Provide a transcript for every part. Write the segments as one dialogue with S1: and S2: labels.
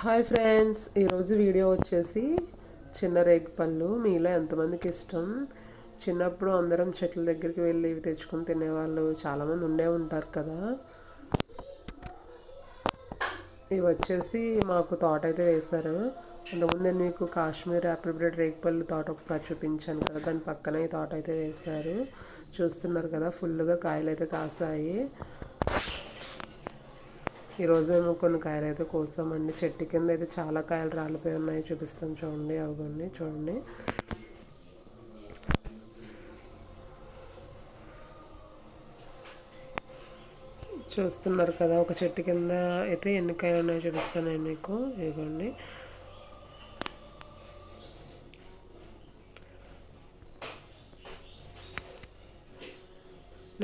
S1: Hi friends ఈరోజు video వచ్చేసి చిన్న రేగు పళ్ళు. మీలో ఎంతమందికి ఇష్టం? చిన్నప్పుడు అందరం చెట్ల దగ్గరికి వెళ్ళి ఇవి తెచ్చుకొని తినేవాళ్ళు. చాలామంది ఉండే ఉంటారు కదా. ఇవి వచ్చేసి మాకు తోట అయితే వేశారు. అంతకుముందు నేను మీకు కాశ్మీర్ యాపిల్ బ్రెడ్ రేగిపళ్ళు తోట ఒకసారి చూపించాను కదా. దాని పక్కన ఈ తోట అయితే వేశారు. చూస్తున్నారు కదా ఫుల్గా కాయలు అయితే కాసాయి. ఈరోజు మేము కొన్ని కాయలు అయితే కోసామండి చెట్టు కింద అయితే చాలా కాయలు రాలిపోయి ఉన్నాయి. చూపిస్తాం చూడండి అవన్నీ చూడండి. చూస్తున్నారు కదా ఒక చెట్టు కింద అయితే ఎన్ని కాయలు ఉన్నాయో చూపిస్తాను నేను మీకు. ఇదిగోండి.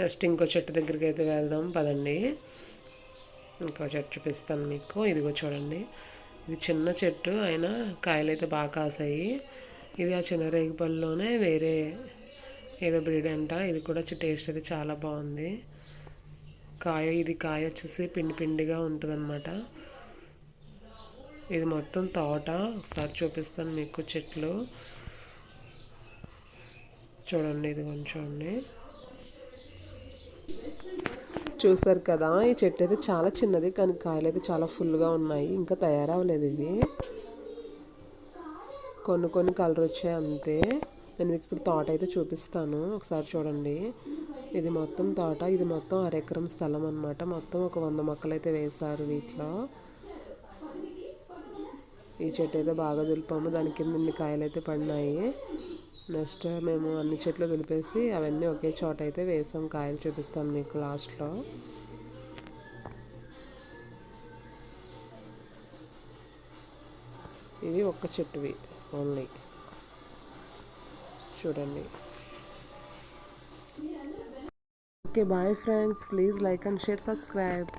S1: నెక్స్ట్ ఇంకో చెట్టు దగ్గరికి అయితే వెళ్దాం పదండి. ఇంకో చెట్టు చూపిస్తాను మీకు. ఇదిగో చూడండి. ఇది చిన్న చెట్టు. అయినా కాయలు అయితే బాగా కాసాయి. ఇది ఆ చిన్న రేగిపల్లిలోనే వేరే ఏదో బ్రీడ్ అంట. ఇది కూడా టేస్ట్ అయితే చాలా బాగుంది. కాయ ఇది కాయ వచ్చేసి పిండి పిండిగా ఉంటుందన్నమాట. ఇది మొత్తం తోట. ఒకసారి చూపిస్తాను మీకు చెట్లు. చూడండి ఇది కొంచెం చూస్తారు కదా ఈ చెట్టు అయితే చాలా చిన్నది కానీ కాయలు అయితే చాలా ఫుల్గా ఉన్నాయి. ఇంకా తయారవ్వలేదు ఇవి. కొన్ని కొన్ని కలర్ వచ్చాయి అంతే. నేను మీకు ఇప్పుడు తోట అయితే చూపిస్తాను. ఒకసారి చూడండి. ఇది మొత్తం తోట ఇది మొత్తం అరెకరం స్థలం అనమాట మొత్తం ఒక వంద మొక్కలు అయితే వేశారు వీటిలో. ఈ చెట్టు అయితే బాగా దులిపాము. దాని కింద ఇన్ని కాయలు అయితే పడినాయి. నెక్స్ట్ మేము అన్ని చెట్లు దులిపేసి అవన్నీ ఒకే చోట అయితే వేసాం. కాయలు చూపిస్తాం మీకు లాస్ట్లో. ఇవి ఒక్క చెట్టువి ఓన్లీ. చూడండి. Okay bye friends. Please like and share subscribe.